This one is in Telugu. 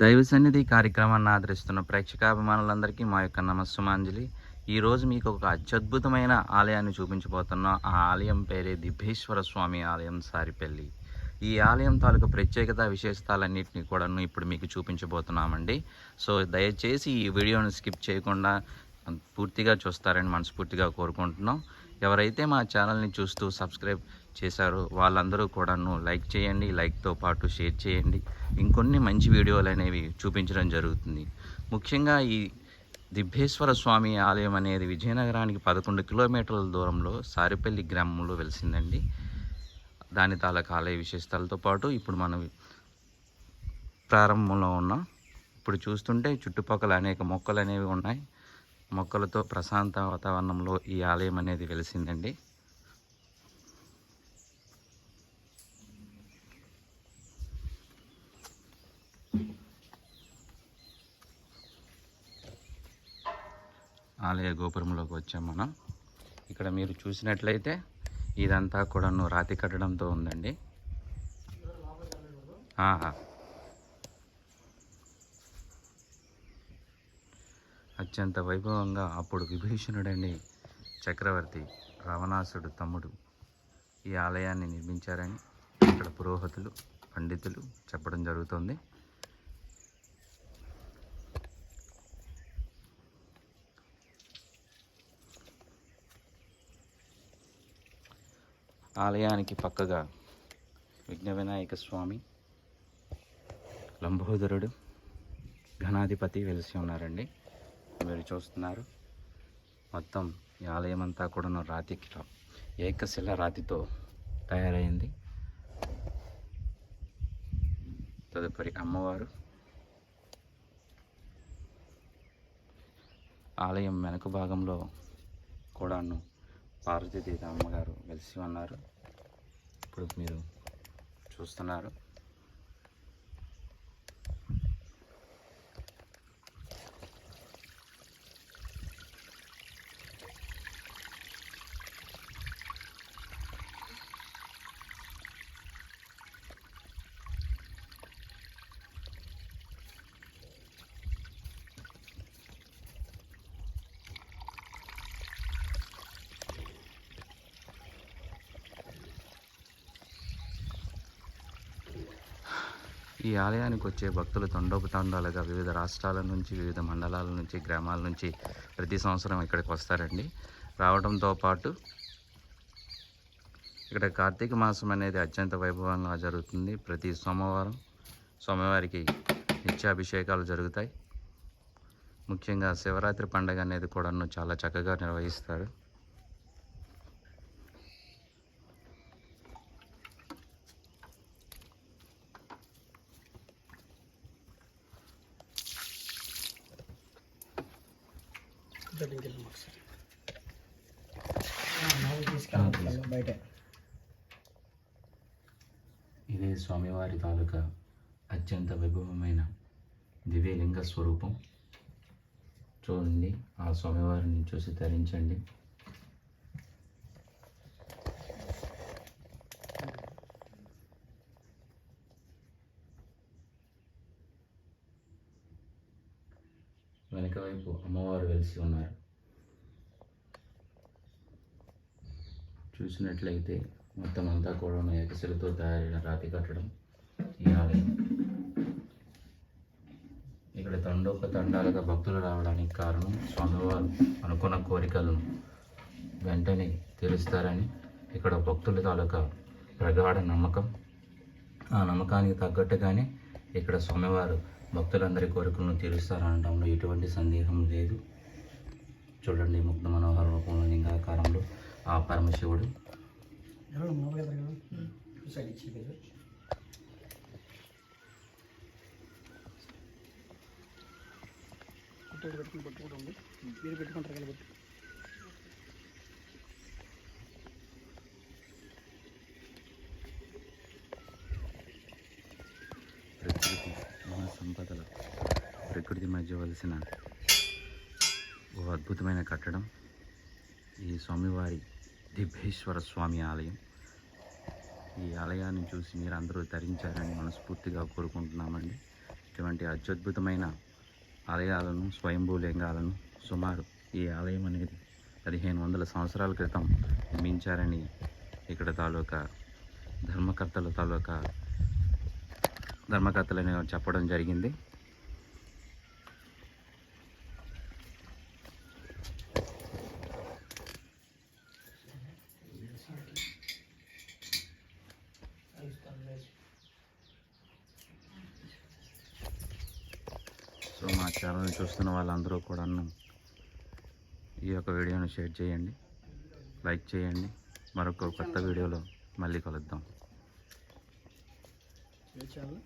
దైవ సన్నిధి కార్యక్రమాన్ని ఆదరిస్తున్న ప్రేక్షకాభిమానులందరికీ మా యొక్క నమస్సుమాంజలి. ఈరోజు మీకు ఒక అత్యద్భుతమైన ఆలయాన్ని చూపించబోతున్నాం ఆ ఆలయం పేరే దిబ్బేశ్వర స్వామి ఆలయం సారిపల్లి. ఈ ఆలయం తాలూకు ప్రత్యేకత విశేషతాలన్నింటినీ కూడా ఇప్పుడు మీకు చూపించబోతున్నామండి. సో దయచేసి ఈ వీడియోను స్కిప్ చేయకుండా పూర్తిగా చూస్తారని మనస్ఫూర్తిగా కోరుకుంటున్నాం. ఎవరైతే మా ఛానల్ని చూస్తూ సబ్స్క్రైబ్ చేశారో. వాళ్ళందరూ కూడాను లైక్ చేయండి లైక్తో పాటు షేర్ చేయండి. ఇంకొన్ని మంచి వీడియోలు అనేవి చూపించడం జరుగుతుంది. ముఖ్యంగా ఈ దిబ్బేశ్వర స్వామి ఆలయం అనేది విజయనగరానికి పదకొండు కిలోమీటర్ల దూరంలో సారిపల్లి గ్రామంలో వెలిసిందండి. దాని తాలూకా ఆలయ విశేషాలతో పాటు ఇప్పుడు మనం ప్రారంభంలో ఉన్నాం. ఇప్పుడు చూస్తుంటే చుట్టుపక్కల అనేక మొక్కలు అనేవి ఉన్నాయి. మొక్కలతో ప్రశాంత వాతావరణంలో ఈ ఆలయం అనేది వెలిసిందండి. ఆలయ గోపురంలోకి వచ్చాం మనం. ఇక్కడ మీరు చూసినట్లయితే ఇదంతా కూడాను రాతి కట్టడంతో ఉందండి. ఆహా. అత్యంత వైభవంగా అప్పుడు విభీషణుడని చక్రవర్తి రావణాసుడు తమ్ముడు ఈ ఆలయాన్ని నిర్మించారని ఇక్కడ పురోహితులు పండితులు చెప్పడం జరుగుతుంది. ఆలయానికి పక్కగా విఘ్న వినాయక స్వామి లంబోదరుడు ఘనాధిపతి వెలిసి ఉన్నారండి. మీరు చూస్తున్నారు. మొత్తం ఈ ఆలయం అంతా కూడా రాతి ఏకశిల రాతితో తయారైంది. తదుపరి అమ్మవారు. ఆలయం వెనక భాగంలో కూడాను పార్వతీదేవి అమ్మగారు వెలిసి ఉన్నారు. ఇప్పుడు మీరు చూస్తున్నారు. ఈ ఆలయానికి వచ్చే భక్తులు తండోపతండాలుగా వివిధ రాష్ట్రాల నుంచి వివిధ మండలాల నుంచి గ్రామాల నుంచి ప్రతి సంవత్సరం ఇక్కడికి వస్తారండి. రావడంతో పాటు ఇక్కడ కార్తీక మాసం అనేది అత్యంత వైభవంగా జరుగుతుంది. ప్రతి సోమవారం స్వామివారికి నిత్యాభిషేకాలు జరుగుతాయి. ముఖ్యంగా శివరాత్రి పండుగ అనేది కూడా చాలా చక్కగా నిర్వహిస్తారు. బయట. ఇదే స్వామివారి తాలూకా అత్యంత వైభవమైన దివ్యలింగ స్వరూపం. చూడండి ఆ స్వామివారిని చూసి ధరించండి వెనక వైపు అమ్మవారు వెలిసి ఉన్నారు. చూసినట్లయితే మొత్తం అంతా కూడా ఏకశిలతో తయారైన రాతి కట్టడం ఈ ఆలయం. ఇక్కడ తండోప తండాలుగా భక్తులు రావడానికి కారణం స్వామివారు అనుకున్న కోరికలను వెంటనే తీరుస్తారని ఇక్కడ భక్తుల తాలూకా ప్రగాఢ నమ్మకం. ఆ నమ్మకానికి తగ్గట్టుగానే ఇక్కడ స్వామివారు భక్తులందరి కోరికలను తీరుస్తారనడంలో ఎటువంటి సందేహం లేదు. చూడండి ముగ్ధ మనోహర రూపంలో లింగాకారంలో ఆ పరమశివుడు. ఎవరు సంపదలు ప్రకృతి మధ్య వలసిన ఓ అద్భుతమైన కట్టడం. ఈ స్వామివారి దిబ్బేశ్వర స్వామి ఆలయం. ఈ ఆలయాన్ని చూసి మీరు అందరూ ధరించారని మనస్ఫూర్తిగా కోరుకుంటున్నామండి. ఇటువంటి అత్యద్భుతమైన ఆలయాలను స్వయంభూ లింగాలను సుమారు ఈ ఆలయం అనేది పదిహేను వందల సంవత్సరాల క్రితం నిర్మించారని ఇక్కడ తాలూకా ధర్మకర్తల తాలూకా ధర్మకర్తలని చెప్పడం జరిగింది. సో మా ఛానల్ చూస్తున్న వాళ్ళందరూ కూడాను ఈ యొక్క వీడియోను షేర్ చేయండి. లైక్ చేయండి. మరొక కొత్త వీడియోలో మళ్ళీ కలుద్దాం. ఏ ఛానల్